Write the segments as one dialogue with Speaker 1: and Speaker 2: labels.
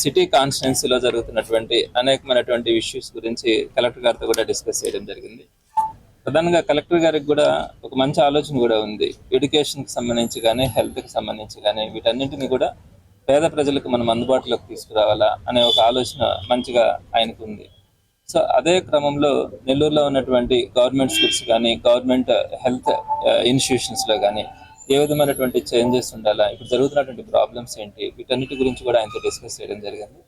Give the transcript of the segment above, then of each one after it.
Speaker 1: City కాన్స్టిట్యున్సీలో జరుగుతున్నటువంటి అనేకమైనటువంటి ఇష్యూస్ గురించి కలెక్టర్ గారితో కూడా డిస్కస్ చేయడం జరిగింది. ప్రధానంగా కలెక్టర్ గారికి కూడా ఒక మంచి ఆలోచన కూడా ఉంది. ఎడ్యుకేషన్కి సంబంధించి కానీ హెల్త్కి సంబంధించి కానీ వీటన్నింటినీ కూడా పేద ప్రజలకు మనం అందుబాటులోకి తీసుకురావాలా అనే ఒక ఆలోచన మంచిగా ఆయనకు ఉంది. సో అదే క్రమంలో నెల్లూరులో ఉన్నటువంటి గవర్నమెంట్ స్కూల్స్ కానీ గవర్నమెంట్ హెల్త్ ఇన్స్టిట్యూషన్స్లో కానీ ఏ విధమైనటువంటి చేంజెస్ ఉండాలా ఇప్పుడు జరుగుతున్నటువంటి ప్రాబ్లమ్స్ ఏంటి వీటన్నిటి గురించి కూడా ఆయనతో డిస్కస్ చేయడం జరిగింది.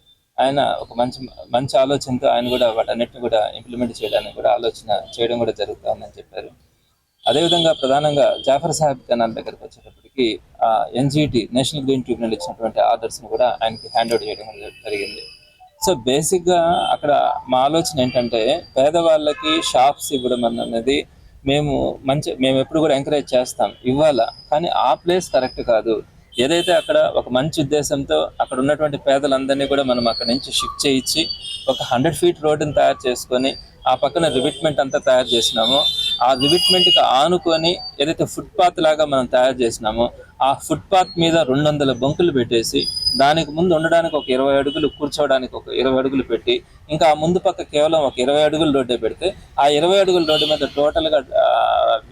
Speaker 1: ఆయన ఒక మంచి మంచి ఆలోచనతో ఆయన కూడా వాటన్నిటిని కూడా ఇంప్లిమెంట్ చేయడానికి కూడా ఆలోచన చేయడం కూడా జరుగుతుందని చెప్పారు. అదేవిధంగా ప్రధానంగా జాఫర్ సాహెబ్ కెనాల్ దగ్గరకు వచ్చేటప్పటికి ఆ ఎన్జిటి నేషనల్ గ్రీన్ ట్రిబ్యునల్ ఇచ్చినటువంటి ఆర్డర్స్ని కూడా ఆయనకి హ్యాండ్ అవుట్ చేయడం జరిగింది. సో బేసిక్గా అక్కడ మా ఆలోచన ఏంటంటే పేదవాళ్ళకి షాప్స్ ఇవ్వడం అనేది మేము మంచి మేము ఎప్పుడు కూడా ఎంకరేజ్ చేస్తాం ఇవ్వాలా? కానీ ఆ ప్లేస్ కరెక్ట్ కాదు. ఏదైతే అక్కడ ఒక మంచి ఉద్దేశంతో అక్కడ ఉన్నటువంటి పేదలందరినీ కూడా మనం అక్కడ నుంచి షిఫ్ట్ చేయించి ఒక హండ్రెడ్ ఫీట్ రోడ్డుని తయారు చేసుకొని ఆ పక్కన రివిట్మెంట్ అంతా తయారు చేసినామో. ఆ రివిట్మెంట్కి ఆనుకొని ఏదైతే ఫుట్పాత్ లాగా మనం తయారు చేసినామో ఆ ఫుట్పాత్ మీద రెండు వందల బొంకులు పెట్టేసి దానికి ముందు ఉండడానికి ఒక ఇరవై అడుగులు కూర్చోవడానికి ఒక ఇరవై అడుగులు పెట్టి ఇంకా ఆ ముందు పక్క కేవలం ఒక ఇరవై అడుగుల రోడ్డే పెడితే ఆ ఇరవై అడుగుల రోడ్డు మీద టోటల్గా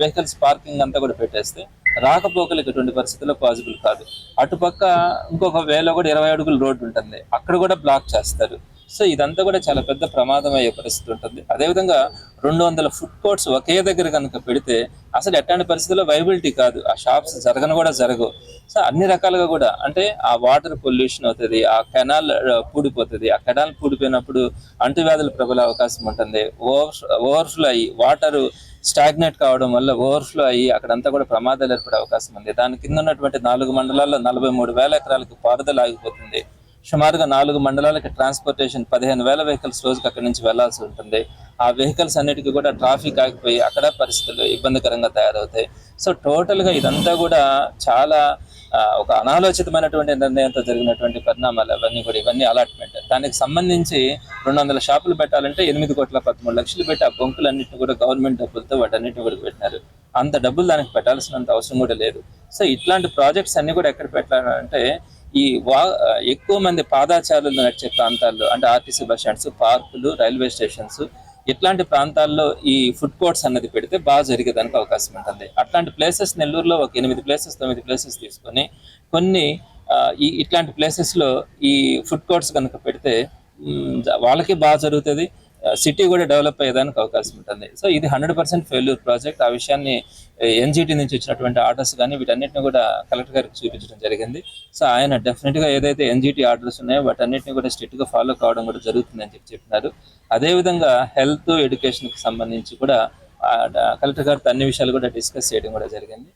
Speaker 1: వెహికల్స్ పార్కింగ్ అంతా కూడా పెట్టేస్తే రాకపోకలకు ఎటువంటి పరిస్థితుల్లో పాసిబుల్ కాదు. అటుపక్క ఇంకొక వేలో కూడా ఇరవై అడుగుల రోడ్డు ఉంటుంది. అక్కడ కూడా బ్లాక్ చేస్తారు. సో ఇదంతా కూడా చాలా పెద్ద ప్రమాదం అయ్యే పరిస్థితి ఉంటుంది. అదేవిధంగా రెండు వందల ఫుడ్ కోర్ట్స్ ఒకే దగ్గర కనుక పెడితే అసలు ఎట్లాంటి పరిస్థితుల్లో వైబిలిటీ కాదు. ఆ షాప్స్ జరగను కూడా జరగవు. సో అన్ని రకాలుగా కూడా అంటే ఆ వాటర్ పొల్యూషన్ అవుతుంది ఆ కెనాల్ పూడిపోతుంది. ఆ కెనాల్ పూడిపోయినప్పుడు అంటువ్యాధులు ప్రబలే అవకాశం ఉంటుంది. ఓవర్ ఓవర్ఫ్లో అయ్యి వాటర్ స్టాగ్నేట్ కావడం వల్ల ఓవర్ఫ్లో అయ్యి అక్కడంతా కూడా ప్రమాదాలు ఏర్పడే అవకాశం ఉంది. దాని కింద ఉన్నటువంటి నాలుగు మండలాల్లో నలభై మూడు వేల ఎకరాలకు పారుదల ఆగిపోతుంది. సుమారుగా నాలుగు మండలాలకి ట్రాన్స్పోర్టేషన్ పదిహేను వేల వెహికల్స్ రోజుకి అక్కడి నుంచి వెళ్ళాల్సి ఉంటుంది. ఆ వెహికల్స్ అన్నిటికీ కూడా ట్రాఫిక్ ఆగిపోయి అక్కడ పరిస్థితులు ఇబ్బందికరంగా తయారవుతాయి. సో టోటల్గా ఇదంతా కూడా చాలా ఒక అనాలోచితమైనటువంటి నిర్ణయంతో జరిగినటువంటి పరిణామాలు అవన్నీ కూడా ఇవన్నీ అలాట్మెంట్ దానికి సంబంధించి రెండు వందల షాపులు పెట్టాలంటే ఎనిమిది కోట్ల పదమూడు లక్షలు పెట్టి ఆ బొంకులన్నింటినీ కూడా గవర్నమెంట్ డబ్బులతో వాటన్నిటిని కూడా పెట్టినారు. అంత డబ్బులు దానికి పెట్టాల్సినంత అవసరం కూడా లేదు. సో ఇట్లాంటి ప్రాజెక్ట్స్ అన్ని కూడా ఎక్కడ పెట్టాలంటే ఈ వా ఎక్కువ మంది పాదాచారులు నడిచే ప్రాంతాల్లో అంటే ఆర్టీసీ బస్ స్టాండ్స్ పార్కులు రైల్వే స్టేషన్స్ ఇట్లాంటి ప్రాంతాల్లో ఈ ఫుడ్ కోర్ట్స్ అన్నది పెడితే బాగా జరిగేదానికి అవకాశం ఉంటుంది. అట్లాంటి ప్లేసెస్ నెల్లూరులో ఒక ఎనిమిది ప్లేసెస్ తొమ్మిది ప్లేసెస్ తీసుకొని కొన్ని ఈ ఇట్లాంటి ప్లేసెస్లో ఈ ఫుడ్ కోర్ట్స్ కనుక పెడితే వాళ్ళకి బాగా జరుగుతుంది. సిటీ కూడా డెవలప్ అయ్యేదానికి అవకాశం ఉంటుంది. సో ఇది హండ్రెడ్ పర్సెంట్ ఫెయిల్యూర్ ప్రాజెక్ట్ ఆ విషయాన్ని ఎన్జిటి నుంచి వచ్చినటువంటి ఆర్డర్స్ కానీ వీటన్నిటిని కూడా కలెక్టర్ గారికి చూపించడం జరిగింది. సో ఆయన డెఫినెట్గా ఏదైతే ఎన్జిటి ఆర్డర్స్ ఉన్నాయో వాటన్నిటిని కూడా స్ట్రిక్ట్గా ఫాలో కావడం కూడా జరుగుతుందని చెప్పి చెప్పినారు. అదేవిధంగా హెల్త్ ఎడ్యుకేషన్కి సంబంధించి కూడా కలెక్టర్ గారితో అన్ని విషయాలు కూడా డిస్కస్ చేయడం కూడా జరిగింది.